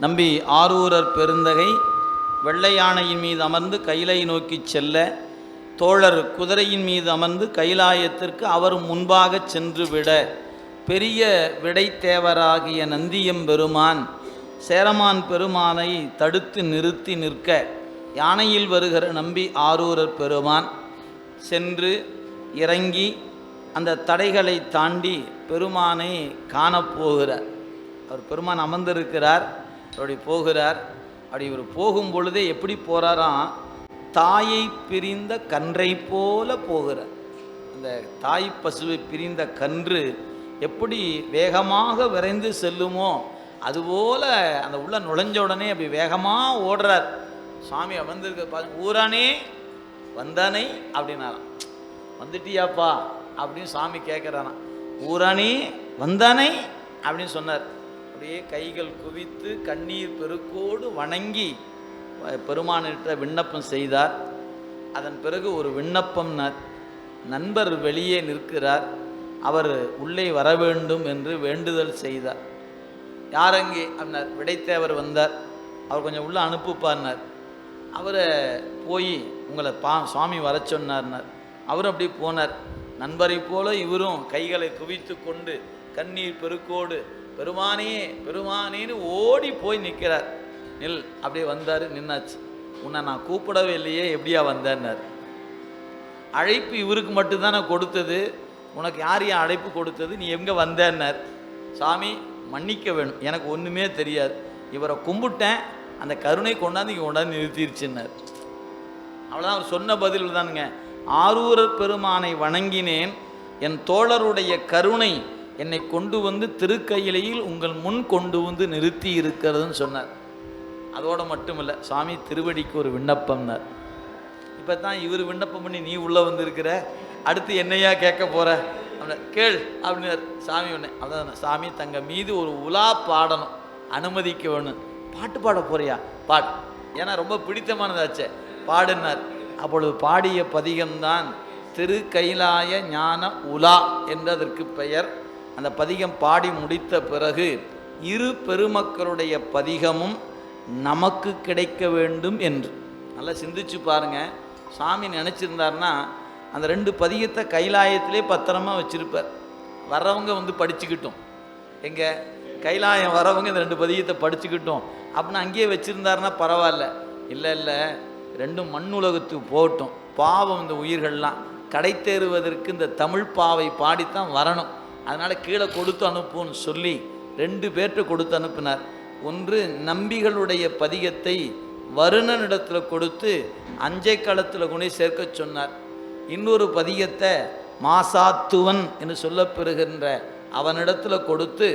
நம்பி ஆரூரர் பெருந்தகை வெள்ளை யானையின் மீது அமர்ந்து கைலை நோக்கிச் செல்ல தோழர் குதிரையின் மீது அமர்ந்து கைலாயத்திற்கு அவர் முன்பாக சென்று விட பெரிய விடைத்தேவராகிய நந்தியம்பெருமான் சேரமான் பெருமானை தடுத்து நிறுத்தி நிற்க யானையில் வருகிற நம்பி ஆரூரர் பெருமான் சென்று இறங்கி அந்த தடைகளை தாண்டி பெருமானை காணப்போகிறார் அவர் பெருமான் அமர்ந்திருக்கிறார். அப்படி போகிறார். அப்படி இவர் போகும் பொழுதே எப்படி போகிறாராம் தாயை பிரிந்த கன்றை போல போகிறார். அந்த தாய் பசுவை பிரிந்த கன்று எப்படி வேகமாக விரைந்து செல்லுமோ அதுபோல அந்த உள்ள நுழைஞ்ச உடனே அப்படி வேகமாக ஓடுறார். சாமி வந்திருக்க பாருங்க ஊரானே வந்தானே அப்படின்னாராம். வந்துட்டியாப்பா அப்படின்னு சாமி கேட்குறானா ஊரானே வந்தானே அப்படின்னு சொன்னார். அப்படியே கைகள் குவித்து கண்ணீர் பெருக்கோடு வணங்கி பெருமானிட்ட விண்ணப்பம் செய்தார். அதன் பிறகு ஒரு விண்ணப்பம் நண்பர் வெளியே நிற்கிறார். அவர் உள்ளே வர வேண்டும் என்று வேண்டுதல் செய்தார். யாரங்கே அப்படின்னார். விடைத்தேவர் வந்தார். அவர் கொஞ்சம் உள்ளே அனுப்புப்பார்னார் அவரை போய் உங்களை பா சுவாமி வர சொன்னார்னார். அவரும் அப்படி போனார். நண்பரை போல இவரும் கைகளை குவித்து கொண்டு கண்ணீர் பெருக்கோடு பெருமானே பெருமானேன்னு ஓடி போய் நிற்கிறார் நில் அப்படியே வந்தார் நின்னாச்சு. உன்னை நான் கூப்பிடவே இல்லையே எப்படியா வந்தேன்னார். அழைப்பு இவருக்கு மட்டும்தானே கொடுத்தது. உனக்கு யார் என் அழைப்பு கொடுத்தது? நீ எங்கே வந்தேன்னார். சாமி மன்னிக்க வேணும். எனக்கு ஒன்றுமே தெரியாது. இவரை கும்பிட்டேன். அந்த கருணை கொண்டாந்து இங்கே கொண்டாந்து நிறுத்திருச்சுன்னார். அவ்வளோதான் அவர் சொன்ன பதில் தானுங்க ஆரூரர் பெருமானை வணங்கினேன். என் தோழருடைய கருணை என்னை கொண்டு வந்து திருக்கையிலையில் உங்கள் முன் கொண்டு வந்து நிறுத்தி இருக்கிறதுன்னு சொன்னார். அதோட மட்டும் இல்லை சாமி திருவடிக்கு ஒரு விண்ணப்பம்னார் இப்போ தான் இவர் விண்ணப்பம் பண்ணி நீ உள்ளே வந்திருக்கிற அடுத்து என்னையா கேட்க போகிற அப்படின்னா கேள் அப்படின்னார். சாமி ஒன்று அதான் சாமி தங்க மீது ஒரு உலா பாடணும் அனுமதிக்க வேணும். பாட்டு பாட போறியா? பாட். ஏன்னா ரொம்ப பிடித்தமானதாச்சே. பாடுனார் அப்பொழுது பாடிய பதிகம்தான் திரு கைலாய ஞான உலா என்றதற்கு பெயர் அந்த பதிகம் பாடி முடித்த பிறகு இரு பெருமக்களுடைய பதிகமும் நமக்கு கிடைக்க வேண்டும் என்று. நல்லா சிந்திச்சு பாருங்கள் சாமி நினச்சிருந்தாருன்னா அந்த ரெண்டு பதிகத்தை கைலாயத்திலே பத்திரமா வச்சுருப்பார். வர்றவங்க வந்து படிச்சுக்கிட்டோம். எங்கே? கைலாயம் வரவங்க இந்த ரெண்டு பதிகத்தை படிச்சுக்கிட்டோம். அப்படின்னு அங்கேயே வச்சுருந்தாருன்னா பரவாயில்ல. இல்லை இல்லை. ரெண்டும் மண்ணுலகத்துக்கு போகட்டும். பாவம் இந்த உயிர்கள்லாம். கடை தேறுவதற்கு இந்த தமிழ் பாவை பாடித்தான் வரணும். அதனால் கீழே கொடுத்து அனுப்புன்னு சொல்லி ரெண்டு பேர்கிட்ட கொடுத்து அனுப்பினார். ஒன்று நம்பிகளுடைய பதிகத்தை வருணனிடத்தில் கொடுத்து அஞ்சை களத்தில் கொண்டு சேர்க்க சொன்னார். இன்னொரு பதிகத்தை மாசாத்துவன் என்று சொல்லப்பெறுகின்ற அவனிடத்தில் கொடுத்து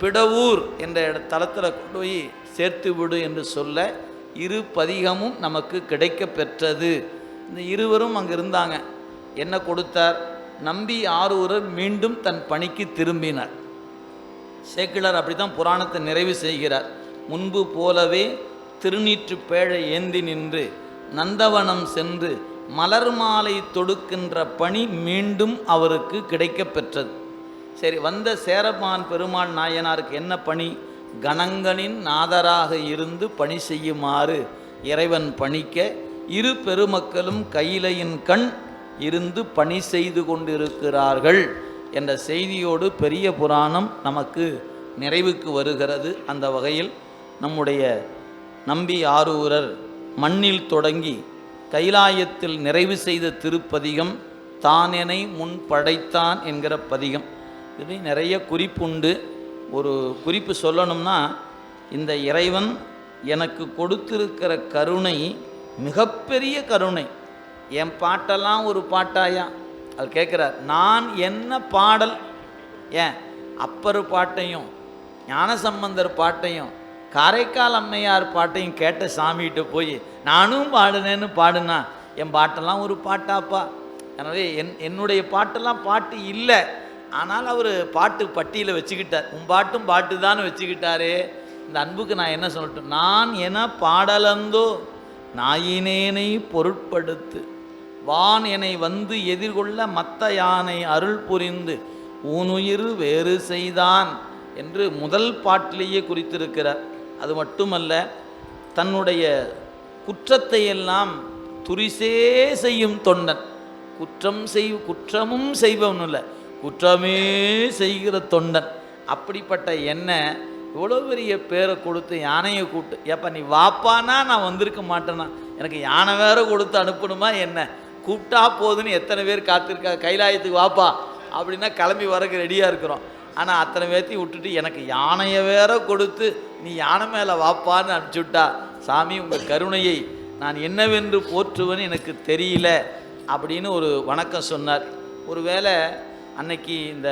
பிடவூர் என்ற தளத்தில் கொண்டு போய் சேர்த்து விடு என்று சொல்ல இரு பதிகமும் நமக்கு கிடைக்க பெற்றது இந்த இருவரும் அங்கே இருந்தாங்க. என்ன கொடுத்தார்? நம்பி ஆரூரர் மீண்டும் தன் பணிக்கு திரும்பினார். சேக்கிழார் அப்படி தான் புராணத்தை நிறைவு செய்கிறார். முன்பு போலவே திருநீற்று பேழை ஏந்தி நின்று நந்தவனம் சென்று மலர் மாலை தொடுக்கின்ற பணி மீண்டும் அவருக்கு கிடைக்கப் பெற்றது. சரி வந்த சேரமான் பெருமாள் நாயனாருக்கு என்ன பணி? கணங்களின் நாதராக இருந்து பணி செய்யுமாறு இறைவன் பணிக்க இரு பெருமக்களும் கையிலையின் கண் இருந்து பணி செய்து கொண்டிருக்கிறார்கள் என்ற செய்தியோடு பெரிய புராணம் நமக்கு நிறைவுக்கு வருகிறது. அந்த வகையில் நம்முடைய நம்பி ஆரூரர் மண்ணில் தொடங்கி கைலாயத்தில் நிறைவு செய்த திருப்பதிகம் தானெனை முன் படைத்தான் என்கிற பதிகம். இது நிறைய குறிப்புண்டு ஒரு குறிப்பு சொல்லணும்னா இந்த இறைவன் எனக்கு கொடுத்திருக்கிற கருணை மிகப்பெரிய கருணை. என் பாட்டெல்லாம் ஒரு பாட்டாயா? அது கேட்குறார் நான் என்ன பாடல்? ஏன் அப்பர் பாட்டையும் ஞானசம்பந்தர் பாட்டையும் காரைக்கால் அம்மையார் பாட்டையும் கேட்ட சாமிகிட்ட போய் நானும் பாடுனேன்னு பாடுனா என் பாட்டெல்லாம் ஒரு பாட்டாப்பா? எனவே என் என்னுடைய பாட்டெல்லாம் பாட்டு இல்லை. ஆனால் அவர் பாட்டு பட்டியில் வச்சுக்கிட்டார். உன் பாட்டும் பாட்டு தான் வச்சுக்கிட்டாரே. இந்த அன்புக்கு நான் என்ன சொல்லட்டும்? நான் என பாடலந்தோ நாயினேனை பொருட்படுத்து வான் என்னை வந்து எதிர்கொள்ள மத்த யானை அருள் புரிந்து ஊனுயிர் வேறு செய்தான் என்று முதல் பாட்டிலேயே குறித்திருக்கிறார். அது மட்டுமல்ல தன்னுடைய குற்றத்தை எல்லாம் துரிசே செய்யும் தொண்டன். குற்றம் செய் குற்றமும் செய்பவன் இல்லை குற்றமே செய்கிற தொண்டன். அப்படிப்பட்ட என்ன இவ்வளோ பெரிய பேரை கொடுத்து யானையை கூட்டு ஏப்பா நீ வாப்பானா நான் வந்திருக்க மாட்டேனா எனக்கு யானை வேற கொடுத்து அனுப்பணுமா என்ன? கூப்பிட்டா போதுன்னு எத்தனை பேர் காத்திருக்கா கைலாயத்துக்கு வாப்பா. அப்படின்னா கிளம்பி வரக்கு ரெடியாக இருக்கிறோம். ஆனால் அத்தனை பேர்த்தையும் விட்டுட்டு எனக்கு யானையை வேற கொடுத்து நீ யானை மேலே வாப்பான்னு அனுப்பிச்சு விட்டா சாமி உங்கள் கருணையை நான் என்னவென்று போற்றுவேன்னு எனக்கு தெரியல அப்படின்னு ஒரு வணக்கம் சொன்னார். ஒருவேளை அன்னைக்கு இந்த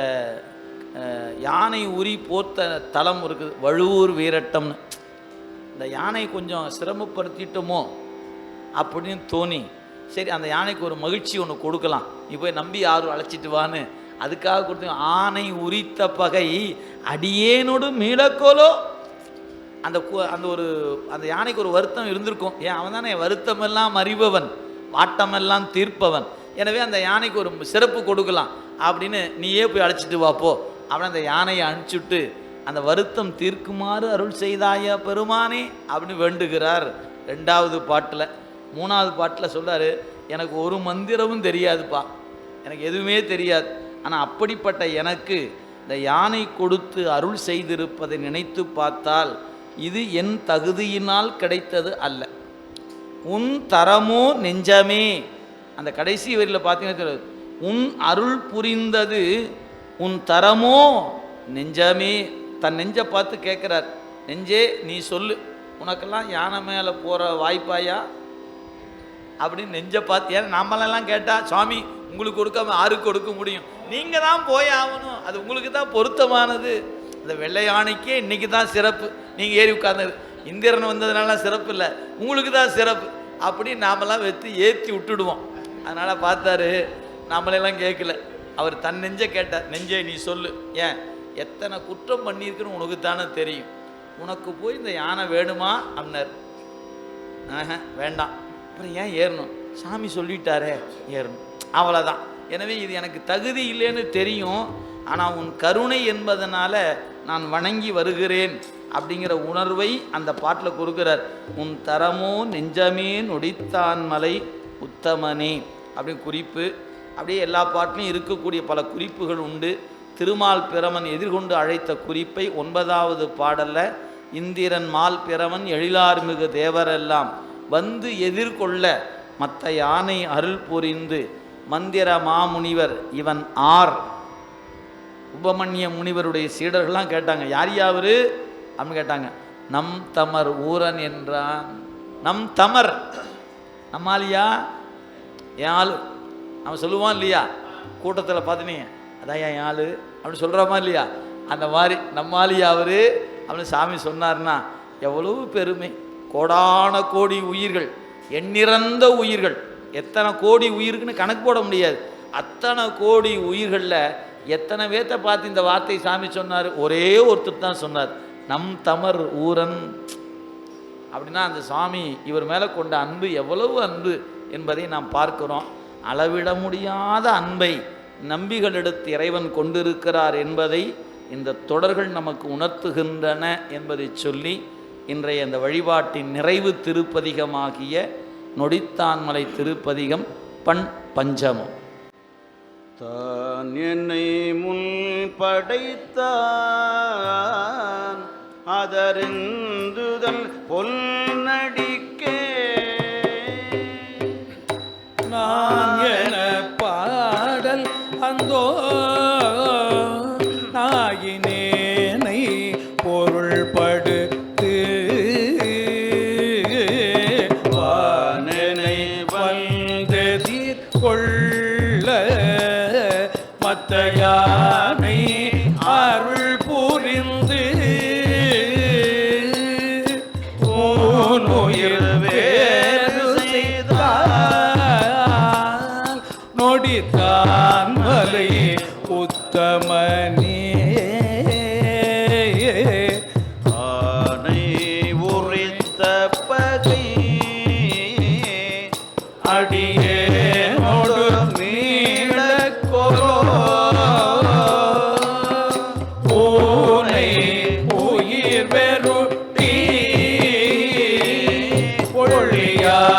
யானை உரி போர்த்த தலம் இருக்குது வழுவூர் வீரட்டம்னு. இந்த யானை கொஞ்சம் சிரமப்படுத்திட்டோமோ அப்படின்னு தோணி சரி அந்த யானைக்கு ஒரு மகிழ்ச்சி ஒன்று கொடுக்கலாம். நீ போய் நம்பி யாரும் அழைச்சிட்டு வான்னு. அதுக்காக கொடுத்து ஆணை உரித்த பகை அடியேனோடு மீளக்கோலோ? அந்த அந்த ஒரு அந்த யானைக்கு ஒரு வருத்தம் இருந்திருக்கும். ஏன் அவன் தானே வருத்தமெல்லாம் அறிபவன் வாட்டமெல்லாம் தீர்ப்பவன். எனவே அந்த யானைக்கு ஒரு சிறப்பு கொடுக்கலாம். அப்படின்னு நீயே போய் அழைச்சிட்டு வாப்போ அவன் அப்படின்னு அந்த யானையை அனுப்பிச்சுட்டு அந்த வருத்தம் தீர்க்குமாறு அருள் செய்தாயா பெருமானே? அப்படின்னு வேண்டுகிறார். ரெண்டாவது பாட்டில் மூணாவது பாட்டில் சொல்கிறார் எனக்கு ஒரு மந்திரமும் தெரியாதுப்பா. எனக்கு எதுவுமே தெரியாது. ஆனால் அப்படிப்பட்ட எனக்கு இந்த யானை கொடுத்து அருள் செய்திருப்பதை நினைத்து பார்த்தால் இது என் தகுதியினால் கிடைத்தது அல்ல. உன் தரமோ நெஞ்சமே. அந்த கடைசி வரியில் பார்த்தீங்கன்னா உன் அருள் புரிந்தது உன் தரமோ நெஞ்சமே. தன் நெஞ்சை பார்த்து கேட்குறார். நெஞ்சே நீ சொல்லு. உனக்கெல்லாம் யானை மேலே போகிற வாய்ப்பாயா? அப்படின்னு நெஞ்ச பார்த்து ஏன்னா நம்மளெல்லாம் கேட்டால் சுவாமி உங்களுக்கு கொடுக்காம ஆருக்கு கொடுக்க முடியும்? நீங்கள் தான் போய் ஆகணும். அது உங்களுக்கு தான் பொருத்தமானது. அந்த வெள்ளை யானைக்கே இன்னைக்கு தான் சிறப்பு. நீங்கள் ஏறி உட்கார்ந்தது இந்திரன் வந்ததுனால சிறப்பு இல்லை. உங்களுக்கு தான் சிறப்பு. அப்படி நாமெல்லாம் வெத்து ஏற்றி விட்டுடுவோம். அதனால் பார்த்தாரு நம்மளெல்லாம் கேட்கல. அவர் தன் நெஞ்ச கேட்டார் நெஞ்சை நீ சொல்லு. ஏன்? எத்தனை குற்றம் பண்ணியிருக்குன்னு உனக்கு தானே தெரியும். உனக்கு போய் இந்த யானை வேணுமா? அப்படின்னார் ஆஹா, வேண்டாம். அப்புறம் ஏன் ஏறணும்? சாமி சொல்லிட்டாரே ஏறணும். அவ்வளோதான் எனவே இது எனக்கு தகுதி இல்லைன்னு தெரியும். ஆனால் உன் கருணை என்பதனால நான் வணங்கி வருகிறேன் அப்படிங்கிற உணர்வை அந்த பாட்டில் கொடுக்குறார். உன் தரமோ நெஞ்சமே நொடித்தான் மலை உத்தமனே அப்படின்னு குறிப்பு. அப்படியே எல்லா பாட்டிலும் இருக்கக்கூடிய பல குறிப்புகள் உண்டு. திருமால் பிரமன் எதிர்கொண்டு அழைத்த குறிப்பை ஒன்பதாவது பாடலில் இந்திரன் மால் பிரமன் எழிலார்மிகு தேவரெல்லாம் வந்து எதிர்கொள்ள மற்ற யானை அருள் புரிந்து மந்திர மாமுனிவர் இவன் ஆர். உபமன்ய முனிவருடைய சீடர்கள்லாம் கேட்டாங்க யார் யாவரு? அப்படின்னு கேட்டாங்க நம் தமர் ஊரன் என்றான். நம் தமர்? நம்மாலியா? என் ஆள். அவன் சொல்லுவான் இல்லையா கூட்டத்தில் பார்த்துனீங்க அதான் என் ஆள். அப்படின்னு சொல்கிறோமா இல்லையா அந்த மாதிரி நம்மாலியா அவர் அப்படின்னு சாமி சொன்னார்னா எவ்வளவு பெருமை. கோடான கோடி உயிர்கள் எண்ணிறந்த உயிர்கள். எத்தனை கோடி உயிருக்குன்னு கணக்கு போட முடியாது. அத்தனை கோடி உயிர்களில் எத்தனை பேர்த்த பார்த்து இந்த வார்த்தை சாமி சொன்னார்? ஒரே ஒருத்தர் தான் சொன்னார். நம் தமர் ஊரன். அப்படின்னா அந்த சாமி இவர் மேலே கொண்ட அன்பு எவ்வளவு அன்பு என்பதை நாம் பார்க்கிறோம். அளவிட முடியாத அன்பை நம்பிகளிடத்து இறைவன் கொண்டிருக்கிறார் என்பதை இந்த தொடர்கள் நமக்கு உணர்த்துகின்றன என்பதை சொல்லி இன்றைய இந்த வழிபாட்டின் நிறைவு திருப்பதிகமாகிய நொடித்தான்மலை திருப்பதிகம் பண் பஞ்சமம். தான் என்னை முன் படைத்தான் அதறிந்துதல் பொன்னடிக்கே. நான் என பாடல் அந்தோ Yeah.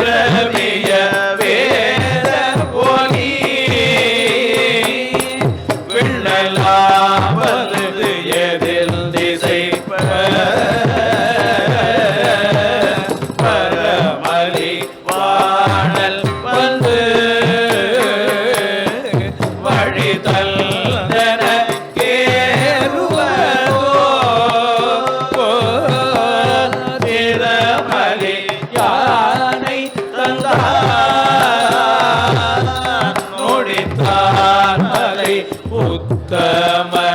Amen. மலை